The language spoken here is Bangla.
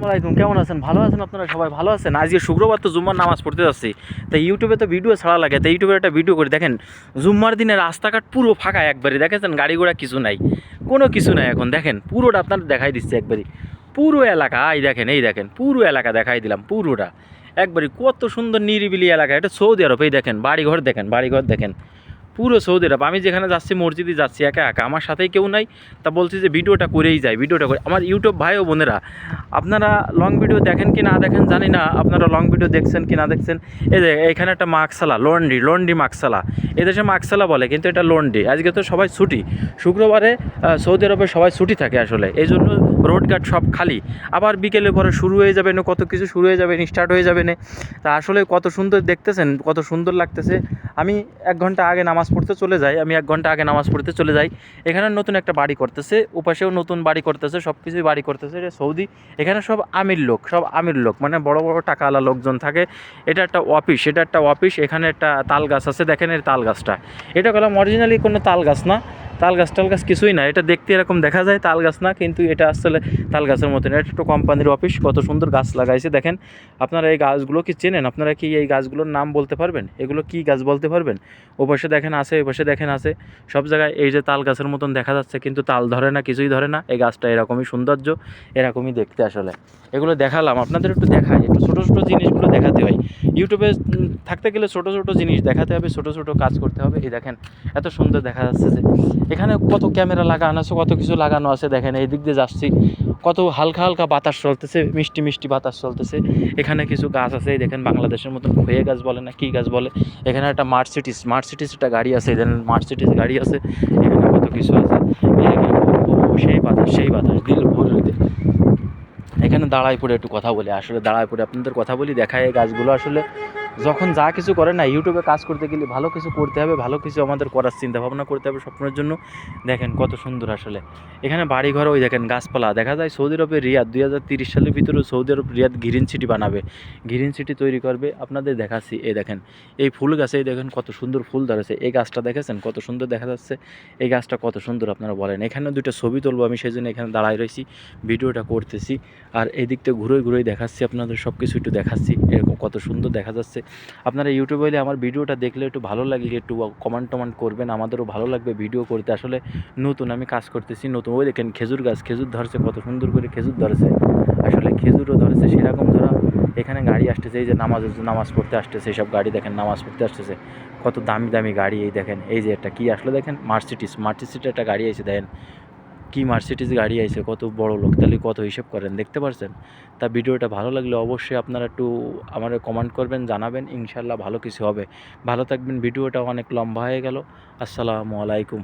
আসসালামাইকুম কেমন আছেন? ভালো আছেন আপনারা? সবাই ভালো আছেন? আজকে শুক্রবার তো জুম্মার নামাজ পড়তে যাচ্ছি। তাই ইউটিউবে তো ভিডিও ছাড়া লাগে। তাই ইউটিউবে একটা ভিডিও করি। দেখেন, জুম্মার দিনে রাস্তাঘাট পুরো ফাঁকা একবারে। দেখেছেন? গাড়ি ঘোড়া কিছু নাই। কোনো কিছু নাই এখন। দেখেন, পুরোটা আপনার দেখাই দিচ্ছে একবারই পুরো এলাকা, এই দেখেন এই দেখেন, পুরো এলাকা দেখাই দিলাম, পুরোটা। একবারই কত সুন্দর নিরিবিলি এলাকা। এটা সৌদি আরব, এই দেখেন, বাড়িঘর দেখেন বাড়িঘর দেখেন। পুরো সৌদি আরব। আমি যেখানে যাচ্ছি, মসজিদে যাচ্ছি, একা একা, আমার সাথেই কেউ নাই। তা বলছি যে ভিডিওটা করেই যায় ভিডিওটা করে। আমার ইউটিউব ভাই ও বোনেরা, আপনারা লং ভিডিও দেখেন কি না দেখেন জানি না, আপনারা লং ভিডিও দেখছেন কি না দেখছেন। এই যে, এখানে একটা মাকসালা, লন্ডি লন্ডি মাকসালা। এদেশে মাকসালা বলে, কিন্তু এটা লন্ডি। আজকে তো সবাই ছুটি। শুক্রবারে সৌদি আরবে সবাই ছুটি থাকে আসলে। এই জন্য রোডঘাট সব খালি। আবার বিকেলে পরে শুরু হয়ে যাবে না, কত কিছু শুরু হয়ে যাবে স্টার্ট হয়ে যাবে না। তা আসলে কত সুন্দর দেখতেছেন, কত সুন্দর লাগতেছে। আমি এক ঘণ্টা আগে নামাজ পড়তে চলে যাই আমি এক ঘণ্টা আগে নামাজ পড়তে চলে যাই। এখানে নতুন একটা বাড়ি করতেছে ওপাশেও নতুন বাড়ি করতেছে সব কিছুই বাড়ি করতেছে, এটা সৌদি। এখানে সব আমির লোক, সব আমির লোক মানে বড় বড় টাকাওয়ালা লোকজন থাকে। এটা একটা অফিস, এটা একটা অফিস, এখানে একটা তাল গাছ আছে, দেখেন এর তাল গাছটা। এটা কলাম অরিজিনালি কোনো তাল গাছ না তাল গাছ টাল গাছ কিছুই না। এটা দেখতে এরকম দেখা যায় তাল গাছ না, কিন্তু এটা আসলে তাল গাছের মতন। এটা একটা কোম্পানির অফিস, কত সুন্দর গাছ লাগাইছে। দেখেন, আপনারা এই গাছগুলো কি চেনেন? আপনারা কি এই গাছগুলোর নাম বলতে পারবেন? এগুলো কি গাছ বলতে পারবেন? ও পাশে দেখেন আছে ওই পাশে দেখেন আছে। সব জায়গায় এই যে তাল গাছের মতন দেখা যাচ্ছে, কিন্তু তাল ধরে না, কিছুই ধরে না। এই গাছটা এরকমই সৌন্দর্য, এরকমই দেখতে আসলে। এগুলো দেখালাম, আপনাদের একটু দেখাই। একটু ছোটো ছোটো জিনিসগুলো দেখাতে হয়। ইউটিউবে থাকতে গেলে ছোটো ছোটো জিনিস দেখাতে হবে, ছোটো ছোটো কাজ করতে হবে। এই দেখেন, এত সুন্দর দেখা যাচ্ছে যে, এখানে কত ক্যামেরা লাগানো আছে, কত কিছু লাগানো আছে, দেখেন এই দিক দিয়ে যাচ্ছি। কত হালকা হালকা বাতাস চলতেছে, মিষ্টি মিষ্টি বাতাস চলতেছে। এখানে কিছু গাছ আছে দেখেন, বাংলাদেশের মতন খয়ে গাছ বলে না, কী গাছ বলে? এখানে একটা মার্সিটিস মার্সিটিস একটা গাড়ি আছে এখানে মার্সিটিস গাড়ি আছে। এখানে কত কিছু আছে। সেই বাতাস সেই বাতাস, দিল ভরে দিতে এখানে দাঁড়ায় পড়ে একটু কথা বলি। আসলে দাঁড়ায় পড়ে আপনাদের কথা বলি, দেখায় এই গাছগুলো। আসলে যখন যা কিছু করে না ইউটিউবে কাজ করতে গেলে ভালো কিছু করতে হবে, ভালো কিছু আমাদের করার চিন্তা ভাবনা করতে হবে স্বপ্নের জন্য। দেখেন কত সুন্দর আসলে। এখানে বাড়ি ঘর ওই দেখেন গাছপালা। দেখা যায় সৌদি আরবের রিয়াদ দুই হাজার তিরিশ সালের ভিতরে সৌদি আরব রিয়াদ গ্রিন সিটি বানাবে। গ্রিন সিটি তৈরি করবে। আপনাদের দেখাচ্ছি, এই দেখেন, এই ফুল গাছে এই দেখেন কত সুন্দর ফুল ধরেছে। এই গাছটা দেখেছেন? কত সুন্দর দেখা যাচ্ছে। এই গাছটা কত সুন্দর আপনারা বলেন। এখানে দুটো ছবি তুলবো আমি, সেই জন্য এখানে দাঁড়ায় রয়েছি, ভিডিওটা করতেছি। আর এই দিকটা ঘুরে ঘুরে দেখাচ্ছি, আপনাদের সব কিছু একটু দেখাচ্ছি। এরকম কত সুন্দর দেখা যাচ্ছে। আপনারা ইউটিউবে এলে আমার ভিডিওটা দেখলে একটু ভালো লাগলে একটু কমেন্ট টমেন্ট করবেন, আমাদেরও ভালো লাগবে ভিডিও করতে। আসলে নতুন, আমি কাজ করতেছি নতুন। ওই দেখেন খেজুর গাছ, খেজুর ধরছে, কত সুন্দর করে খেজুর ধরেছে। আসলে খেজুরও ধরেছে, সেরকম ধরা এখানে গাড়ি আসতেছে, এই যে নামাজ নামাজ পড়তে আসতেছে এইসব গাড়ি দেখেন, নামাজ পড়তে আসতেছে। কত দামি দামি গাড়ি এই দেখেন, এই যে একটা কী আসলে দেখেন মার্সিটিস মার্সিটিস একটা গাড়ি আছে দেখেন। কি মার্সিডিস গাড়ি আছে কত বড় লোক, তাহলে কত হিসেব করেন? দেখতে পারছেন? তা ভিডিওটা ভালো লাগলে অবশ্যই আপনারা একটু আমার কমেন্ট করবেন, জানাবেন ইনশাল্লাহ ভালো কিছু হবে। ভালো থাকবেন, ভিডিওটা অনেক লম্বা হয়ে গেল। আসসালামু আলাইকুম।